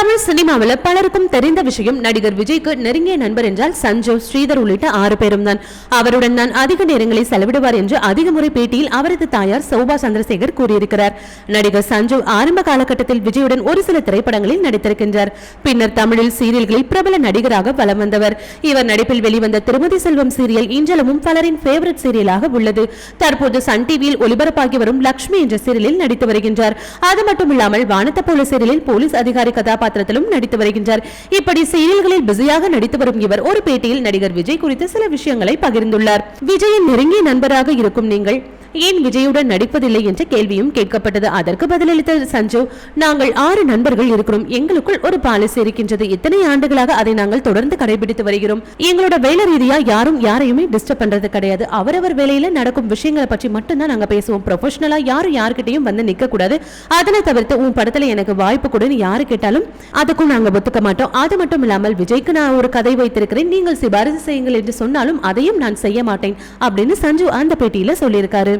தமிழ் சினிமாவில் பலருக்கும் தெரிந்த விஷயம் நடிகர் விஜய்க்கு நெருங்கிய நண்பர் என்றால் சஞ்சு ஸ்ரீதர் உள்ளிட்ட ஆறு பேரும் தான். அவருடன் நான் அதிக நேரங்களை செலவிடுவார் என்று அதிக முறை பேட்டியில் அவரது தாயார் சௌபா சந்திரசேகர் கூறியிருக்கிறார். நடிகர் சஞ்சு ஆரம்ப காலகட்டத்தில் விஜயுடன் ஒரு சில திரைப்படங்களில் நடித்திருக்கின்றார். பின்னர் தமிழில் சீரியல்களில் பிரபல நடிகராக வலம் வந்தவர். இவர் நடிப்பில் வெளிவந்த திருமதி செல்வம் சீரியல் இன்றளவும் பலரின் ஃபேவரட் சீரியலாக உள்ளது. தற்போது சன் டிவியில் ஒலிபரப்பாகி வரும் லக்ஷ்மி என்ற சீரியலில் நடித்து வருகின்றார். அது மட்டுமில்லாமல் வானத்த போல சீரியலில் போலீஸ் அதிகாரி கதாபாத்திரம் கதாபாத்திரத்திலும் நடித்து வருகின்றார். இப்படி சீரியல்களில் பிஸியாக நடித்து வரும் இவர் ஒரு பேட்டியில் நடிகர் விஜய் குறித்து சில விஷயங்களை பகிர்ந்துள்ளார். விஜயின் நெருங்கிய நண்பராக இருக்கும் நீங்கள் ஏன் விஜயுடன் நடிப்பதில்லை என்ற கேள்வியும் கேட்கப்பட்டது. அதற்கு பதிலளித்த சஞ்சு நாங்கள் ஆறு நண்பர்கள் இருக்கிறோம். எங்களுக்குள் ஒரு பாலிசி இருக்கின்றது. இத்தனை ஆண்டுகளாக அதை நாங்கள் தொடர்ந்து கடைபிடித்து வருகிறோம். எங்களோட வேலை ரீதியா யாரும் யாரையுமே டிஸ்டர்ப் பண்றது கிடையாது. அவரவர் வேலையில நடக்கும் விஷயங்களை பற்றி மட்டும்தான் நாங்க பேசுவோம். ப்ரொஃபஷனலா யாரும் யாருக்கிட்டையும் வந்து நிக்க கூடாது அதனை தவிர்த்து உன் படத்துல எனக்கு வாய்ப்பு கொடுன்னு யாரு கேட்டாலும் அதுக்கும் நாங்க ஒத்துக்க மாட்டோம். அது மட்டும் இல்லாமல் விஜய்க்கு நான் ஒரு கதை வைத்திருக்கிறேன். நீங்கள் சிபாரிசு செய்யுங்கள் என்று சொன்னாலும் அதையும் நான் செய்ய மாட்டேன் அப்படின்னு சஞ்சு அந்த பேட்டியில சொல்லியிருக்காரு.